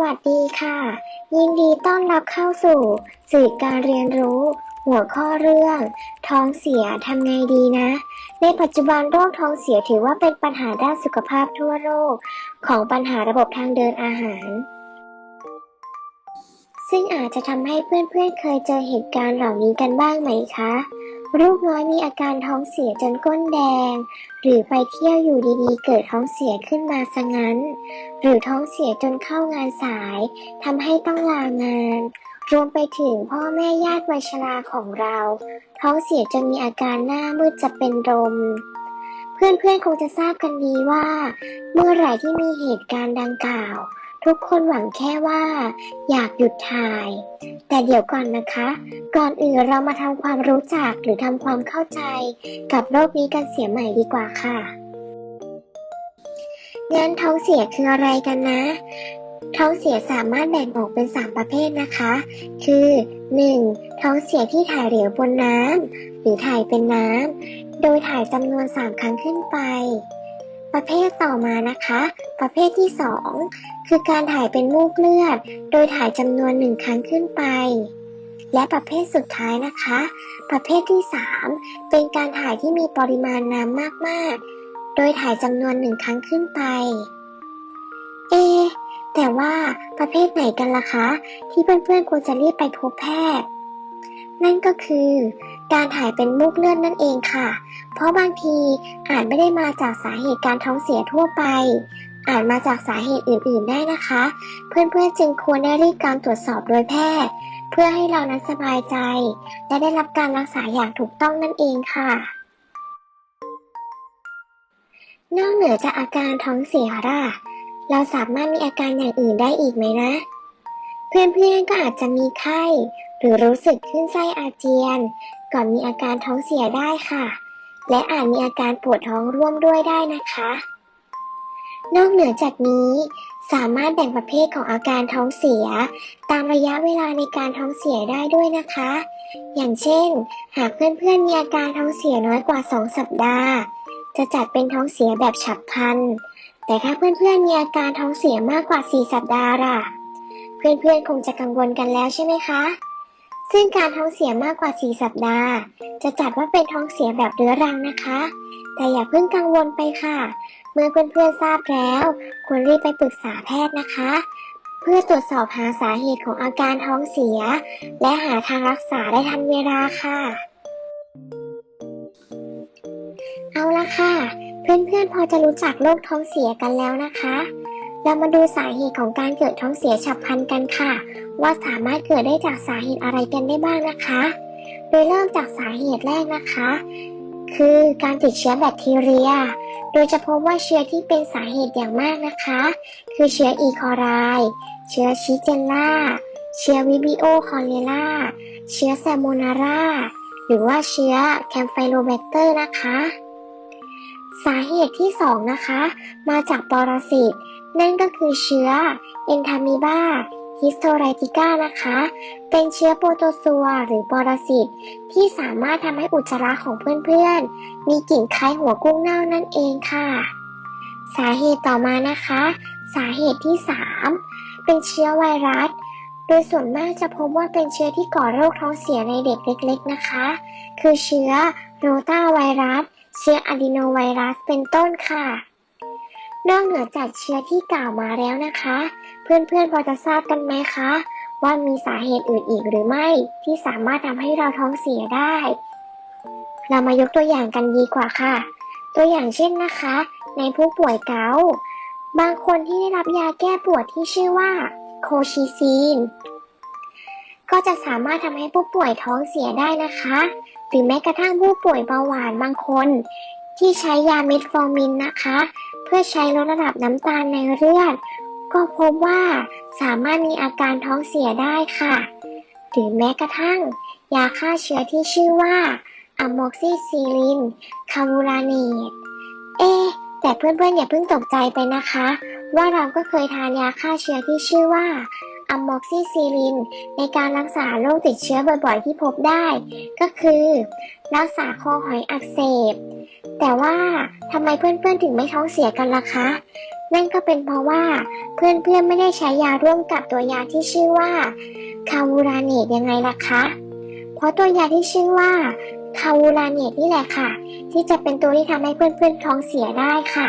วัสดีค่ะ ยินดีต้อนรับเข้าสู่ สื่อการเรียนรู้ หัวข้อเรื่อง ท้องเสียทำไงดีนะ ในปัจจุบันโรคท้องเสียถือว่าเป็นปัญหาด้านสุขภาพทั่วโลก ของปัญหาระบบทางเดินอาหาร ซึ่งอาจจะทำให้เพื่อนๆเคยเจอเหตุการณ์เหล่านี้กันบ้างไหมคะ ลูกน้อยมีอาการท้องเสียจนก้นแดง หรือไปเที่ยวอยู่ดีๆ เกิดท้องเสียขึ้นมาซะงั้น หรือท้องเสียจนเข้างานสายทำให้ต้องลางาน รวมไปถึงพ่อแม่ญาติวัยชราของเรา ท้องเสียจนมีอาการหน้ามืดจะเป็นลมเพื่อนๆคงจะทราบกันดีว่า เมื่อไหร่ที่มีเหตุการณ์ดังกล่าว ทุกคนหวังแค่ว่า อยากหยุดถ่าย แต่เดี๋ยวก่อนนะคะ ก่อนอื่นเรามาทำความรู้จักหรือทำความเข้าใจ กับโรคนี้กันเสียใหม่ดีกว่าค่ะงั้นท้องเสียคืออะไรกันนะ ท้องเสียสามารถแบ่งออกเป็น 3 ประเภทนะคะ คือ 1. ท้องเสียที่ถ่ายเหลวบนน้ำหรือถ่ายเป็นน้ำโดยถ่ายจำนวน 3 ครั้งขึ้นไป ประเภทต่อมานะคะ ประเภทที่ 2 คือการถ่ายเป็นมูกเลือด โดยถ่ายจำนวน1ครั้งขึ้นไป และประเภทสุดท้ายนะคะ ประเภทที่ 3 เป็นการถ่ายที่มีปริมาณน้ำมากๆ โดยถ่ายจำนวนหนึ่งครั้งขึ้นไป เอ แต่ว่าประเภทไหนกันล่ะคะ ที่เพื่อนๆควรจะรีบไปพบแพทย์ นั่นก็คือ การถ่ายเป็นมูกเลือดนั่นเองค่ะ ราะบางทีอาจไม่ได้มาจากสาเหตุการท้องเสียทั่วไป อาจมาจากสาเหตุอื่นๆได้นะคะ เพื่อนๆจึงควรได้รีบการตรวจสอบโดยแพทย์ เพื่อให้เรานั้นสบายใจ และได้รับการรักษาอย่างถูกต้องนั่นเองค่ะนอกเหนือจากอาการท้องเสียล่ะ เราสามารถมีอาการอย่างอื่นได้อีกไหมนะ เพื่อนๆก็อาจจะมีไข้ หรือรู้สึกขึ้นไส้อาเจียน ก่อนมีอาการท้องเสียได้ค่ะ และอาจมีอาการปวดท้องร่วมด้วยได้นะคะ นอกเหนือจากนี้ สามารถแบ่งประเภทของอาการท้องเสีย ตามระยะเวลาในการท้องเสียได้ด้วยนะคะ อย่างเช่น หากเพื่อนๆมีอาการท้องเสียน้อยกว่า 2 สัปดาห์ จะจัดเป็นท้องเสียแบบฉับพลัน แต่ถ้าเพื่อนๆมีอาการท้องเสียมากกว่า 4 สัปดาห์ล่ะ เพื่อนๆคงจะกังวลกันแล้วใช่ไหมคะ ซึ่งการท้องเสียมากกว่า 4 สัปดาห์ จะจัดว่าเป็นท้องเสียแบบเรื้อรังนะคะ แต่อย่าเพิ่งกังวลไปค่ะ เมื่อเพื่อนๆทราบแล้ว ควรรีบไปปรึกษาแพทย์นะคะ เพื่อตรวจสอบหาสาเหตุของอาการท้องเสีย และหาทางรักษาได้ทันเวลาค่ะ เอาละค่ะ เพื่อนๆพอจะรู้จักโรคท้องเสียกันแล้วนะคะ เรามาดูสาเหตุของการเกิดท้องเสียฉับพลันกันค่ะ ว่าสามารถเกิดได้จากสาเหตุอะไรกันได้บ้างนะคะโดยเริ่มจากสาเหตุแรกนะคะ คือการติดเชื้อแบคทีเรีย โดยจะพบว่าเชื้อที่เป็นสาเหตุอย่างมากนะคะ คือเชื้ออีคอไรเชื้อชิเจลล่า เชื้อวิบิโอคอเลราเชื้อแซมโมนาราหรือว่าเชื้อแคมไฟโลแบคเตอร์นะคะ สาเหตุที่ 2 นะคะ มาจากปรสิต นั่นก็คือเชื้อเอนทามิบาฮิสโตไรติก้านะคะ เป็นเชื้อโปรโตซัวหรือปรสิต ที่สามารถทำให้อุจจาระของเพื่อนๆ มีกลิ่นคล้ายหัวกุ้งเน่านั่นเองค่ะ สาเหตุต่อมานะคะ สาเหตุที่ 3 เป็นเชื้อไวรัส โดยส่วนมากจะพบว่าเป็นเชื้อที่ก่อโรคท้องเสียในเด็กเล็ก ๆนะคะ คือเชื้อโรตาไวรัส เชื้ออะดีโนไวรัสเป็นต้นค่ะ นอกเหนือจากเชื้อที่กล่าวมาแล้วนะคะ เพื่อนๆพอจะทราบกันไหมคะ ว่ามีสาเหตุอื่นอีกหรือไม่ที่สามารถทำให้เราท้องเสียได้ เรามายกตัวอย่างกันดีกว่าค่ะ ตัวอย่างเช่นนะคะ ในผู้ป่วยเกาต์บางคนที่ได้รับยาแก้ปวดที่ชื่อว่าโคชิซีนก็จะสามารถทำให้ผู้ป่วยท้องเสียได้นะคะ หรือแม้กระทั่งผู้ป่วยเบาหวานบางคน ที่ใช้ยาเมทฟอร์มินนะคะ เพื่อใช้ลดระดับน้ำตาลในเลือด ก็พบว่าสามารถมีอาการท้องเสียได้ค่ะ หรือแม้กระทั่ง ยาฆ่าเชื้อที่ชื่อว่าอะโมกซิซิลิน คาวูราเนต เอะแต่เพื่อนๆอย่าเพิ่งตกใจไปนะคะ ว่าเราก็เคยทานยาฆ่าเชื้อที่ชื่อว่า อะโมกซิซิลิน ในการรักษาโรคติดเชื้อบ่อยๆ ที่พบได้ ก็คือ รักษาคอหอยอักเสบ แต่ว่าทำไมเพื่อนๆถึงไม่ท้องเสียกันล่ะคะ นั่นก็เป็นเพราะว่าเพื่อนๆไม่ได้ใช้ยาร่วมกับตัวยาที่ชื่อว่าคาวูราเนตยังไงล่ะคะ เพราะตัวยาที่ชื่อว่าคาวูราเนตนี่แหละค่ะ ที่จะเป็นตัวที่ทำให้เพื่อนๆท้องเสียได้ค่ะ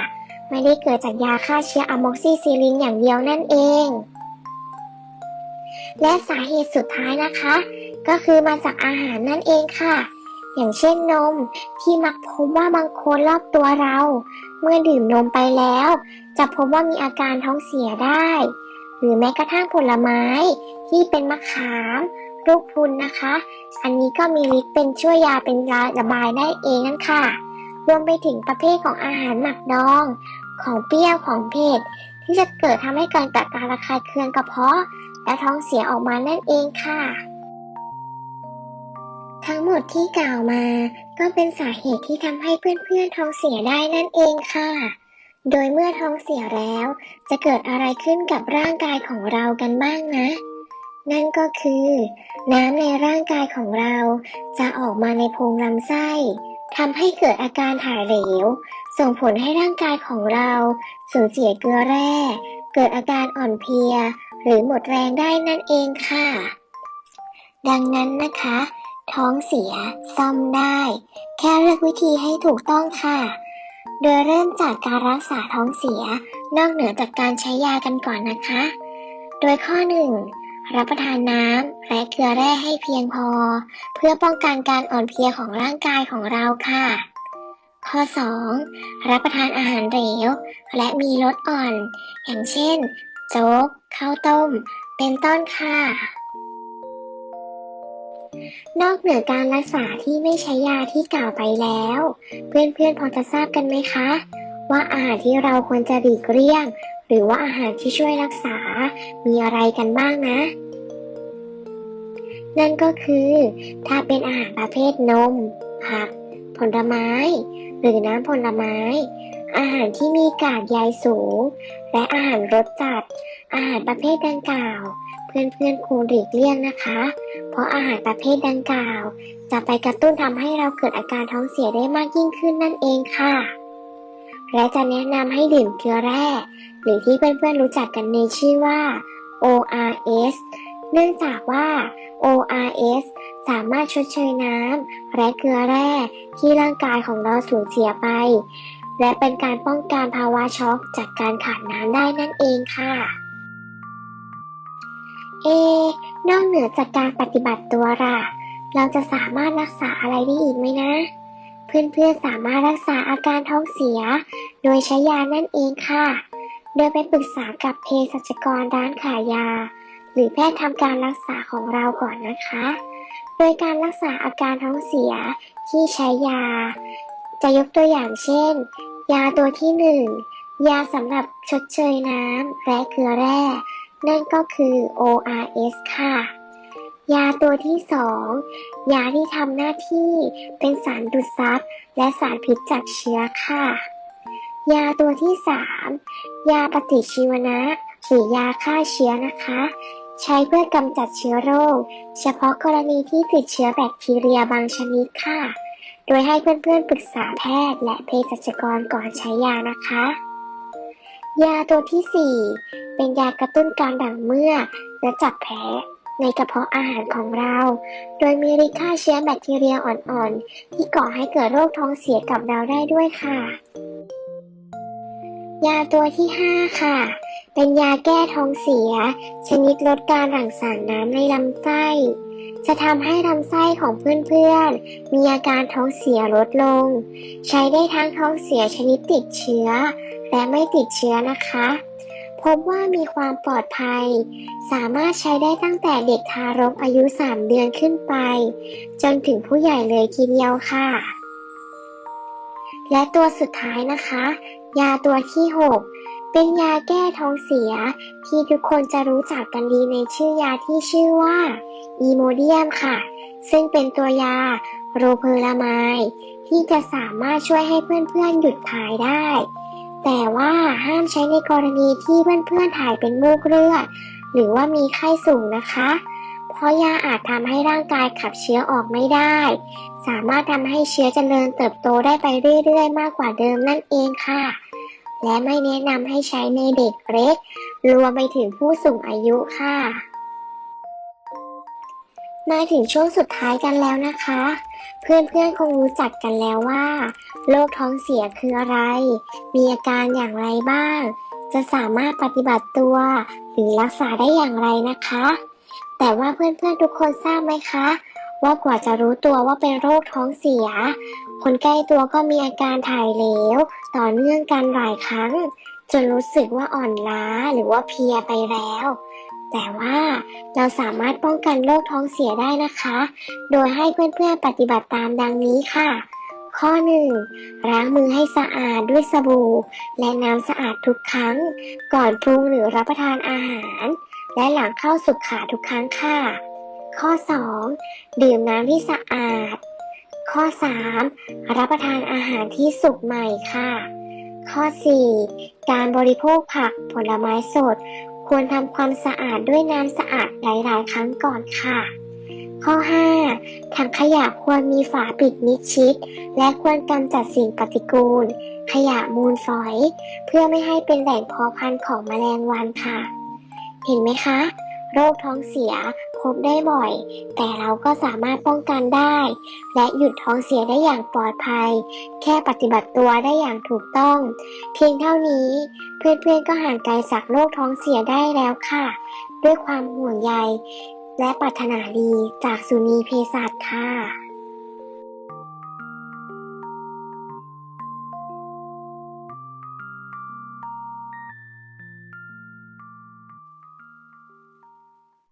ไม่ได้เกิดจากยาฆ่าเชื้ออะม็อกซิซิลินอย่างเดียวนั่นเอง และสาเหตุสุดท้ายนะคะ ก็คือมาจากอาหารนั่นเองค่ะ อย่างเช่นนมที่มักพบว่าบางคนรอบตัวเรา เมื่อดื่มนมไปแล้ว จะพบว่ามีอาการท้องเสียได้ หรือแม้กระทั่งผลไม้ที่เป็นมะขามลูกพรุนนะคะ อันนี้ก็มีฤทธิ์เป็นช่วยยาเป็นยาระบายได้เองนั่นค่ะ รวมไปถึงประเภทของอาหารหมักดอง ของเปรี้ยวของเผ็ดที่จะเกิดทำให้เกิดจากการระคายเคืองกระเพาะ และท้องเสียออกมานั่นเองค่ะ ทั้งหมดที่กล่าวมาก็เป็นสาเหตุที่ทำให้เพื่อนๆท้องเสียได้นั่นเองค่ะ โดยเมื่อท้องเสียแล้ว จะเกิดอะไรขึ้นกับร่างกายของเรากันบ้างนะ นั่นก็คือ น้ำในร่างกายของเราจะออกมาในโพรงลำไส้ทำให้เกิดอาการถ่ายเหลว ส่งผลให้ร่างกายของเราสูญเสียเกลือแร่ เกิดอาการอ่อนเพลีย หรือหมดแรงได้นั่นเองค่ะ ดังนั้นนะคะ ท้องเสียซ่อมได้ แค่เลือกวิธีให้ถูกต้องค่ะ โดยเริ่มจากการรักษาท้องเสีย นอกเหนือจากการใช้ยากันก่อนนะคะ โดยข้อหนึ่งรับประทานน้ำและเกลือแร่ให้เพียงพอ เพื่อป้องกันการอ่อนเพลียของร่างกายของเราค่ะข้อ 2. รับประทานอาหารเหลว และมีรสอ่อน อย่างเช่น จ๊ก ข้าวต้ม เป็นต้นค่ะ นอกเหนือการรักษาที่ไม่ใช้ยาที่กล่าวไปแล้ว เพื่อนๆพอจะทราบกันไหมคะ ว่าอาหารที่เราควรจะหลีกเลี่ยง หรือว่าอาหารที่ช่วยรักษา มีอะไรกันบ้างนะนั่นก็คือ ถ้าเป็นอาหารประเภทนม ผัก ผลไม้ หรือน้ำผลไม้ อาหารที่มีกากใยสูง และอาหารรสจัด อาหารประเภทดังกล่าว เพื่อนๆควรหลีกเลี่ยงนะคะ เพราะอาหารประเภทดังกล่าว จะไปกระตุ้นทำให้เราเกิดอาการท้องเสียได้มากยิ่งขึ้นนั่นเองค่ะ และจะแนะนำให้ดื่มเกลือแร่หรือที่เพื่อนๆรู้จักกันในชื่อว่า ORS เนื่องจากว่า ORS สามารถชดเชยน้ำและเกลือแร่ที่ร่างกายของเราสูญเสียไป และเป็นการป้องกันภาวะช็อกจากการขาดน้ำได้นั่นเองค่ะ เอะนอกเหนือจากการปฏิบัติตัวล่ะ เราจะสามารถรักษาอะไรได้อีกไหมนะ เพื่อนๆสามารถรักษาอาการท้องเสีย โดยใช้ยานั่นเองค่ะ โดยไปปรึกษากับเภสัชกรร้านขายยา หรือแพทย์ทำการรักษาของเราก่อนนะคะ โดยการรักษาอาการท้องเสียที่ใช้ยา จะยกตัวอย่างเช่น ยาตัวที่หนึ่งยาสำหรับชดเชยน้ำและเกลือแร่ นั่นก็คือ ORS ค่ะ ยาตัวที่สองยาที่ทำหน้าที่เป็นสารดูดซับและสารพิษจากเชื้อค่ะ ยาตัวที่สามยาปฏิชีวนะหรือยาฆ่าเชื้อนะคะ ใช้เพื่อกำจัดเชื้อโรค เฉพาะกรณีที่ติดเชื้อแบคทีเรียบางชนิดค่ะ โดยให้เพื่อนๆปรึกษาแพทย์และเภสัชกรก่อนใช้ยานะคะ ยาตัวที่ 4 เป็นยากระตุ้นการด่งเมื่อและจับแผลในกระเพาะอาหารของเรา โดยมีฤทธิ์ฆ่าเชื้อแบคทีเรียอ่อนๆ ที่ก่อให้เกิดโรคท้องเสียกับเราได้ด้วยค่ะ ยาตัวที่ 5 ค่ะ เป็นยาแก้ท้องเสีย ชนิดลดการหลั่งสารน้ำในลำไส้ จะทำให้ลำไส้ของเพื่อนๆ มีอาการท้องเสียลดลง ใช้ได้ทั้งท้องเสียชนิดติดเชื้อ และไม่ติดเชื้อนะคะ พบว่ามีความปลอดภัย สามารถใช้ได้ตั้งแต่เด็กทารกอายุ 3 เดือนขึ้นไป จนถึงผู้ใหญ่เลยทีเดียวค่ะ และตัวสุดท้ายนะคะ ยาตัวที่ 6 เป็นยาแก้ท้องเสีย ที่ทุกคนจะรู้จักกันดีในชื่อยาที่ชื่อว่าอีโมเดียมค่ะ ซึ่งเป็นตัวยาโรเพอรามายที่จะสามารถช่วยให้เพื่อนๆหยุดถ่ายได้ แต่ว่าห้ามใช้ในกรณีที่เพื่อนๆถ่ายเป็นมูกเลือด หรือว่ามีไข้สูงนะคะ เพราะยาอาจทำให้ร่างกายขับเชื้อออกไม่ได้ สามารถทำให้เชื้อเจริญเติบโตได้ไปเรื่อยๆ มากกว่าเดิมนั่นเองค่ะ และไม่แนะนำให้ใช้ในเด็กเล็ก รวมไปถึงผู้สูงอายุค่ะ มาถึงช่วงสุดท้ายกันแล้วนะคะ เพื่อนๆคงรู้จักกันแล้วว่าโรคท้องเสียคืออะไร มีอาการอย่างไรบ้าง จะสามารถปฏิบัติตัว หรือรักษาได้อย่างไรนะคะ แต่ว่าเพื่อนๆทุกคนทราบไหมคะ ว่ากว่าจะรู้ตัวว่าเป็นโรคท้องเสีย คนใกล้ตัวก็มีอาการถ่ายเหลว ต่อเนื่องกันหลายครั้ง จนรู้สึกว่าอ่อนล้าหรือว่าเพลียไปแล้ว แต่ว่าเราสามารถป้องกันโรคท้องเสียได้นะคะ โดยให้เพื่อนๆปฏิบัติตามดังนี้ค่ะ ข้อ 1. ล้างมือให้สะอาดด้วยสบู่ และน้ำสะอาดทุกครั้ง ก่อนปรุงหรือรับประทานอาหาร และหลังเข้าสุขาทุกครั้งค่ะ ข้อ 2. ดื่มน้ำที่สะอาด ข้อ 3. รับประทานอาหารที่สุกใหม่ค่ะ ข้อ 4. การบริโภคผักผลไม้สด ควรทำความสะอาดด้วยน้ำสะอาดหลาย ๆ ครั้งก่อนค่ะ ข้อ 5. ถังขยะควรมีฝาปิดมิดชิด และควรกำจัดสิ่งปฏิกูล ขยะมูลฝอย เพื่อไม่ให้เป็นแหล่งเพาะพันธุ์ของแมลงวันค่ะ เห็นไหมคะ โรคท้องเสีย พบได้บ่อย แต่เราก็สามารถป้องกันได้ และหยุดท้องเสียได้อย่างปลอดภัย แค่ปฏิบัติตัวได้อย่างถูกต้อง เพียงเท่านี้ เพื่อนๆก็ห่างไกลจากโรคท้องเสียได้แล้วค่ะ ด้วยความห่วงใย และปรารถนาดีจากสุนีเพศัตค่ะ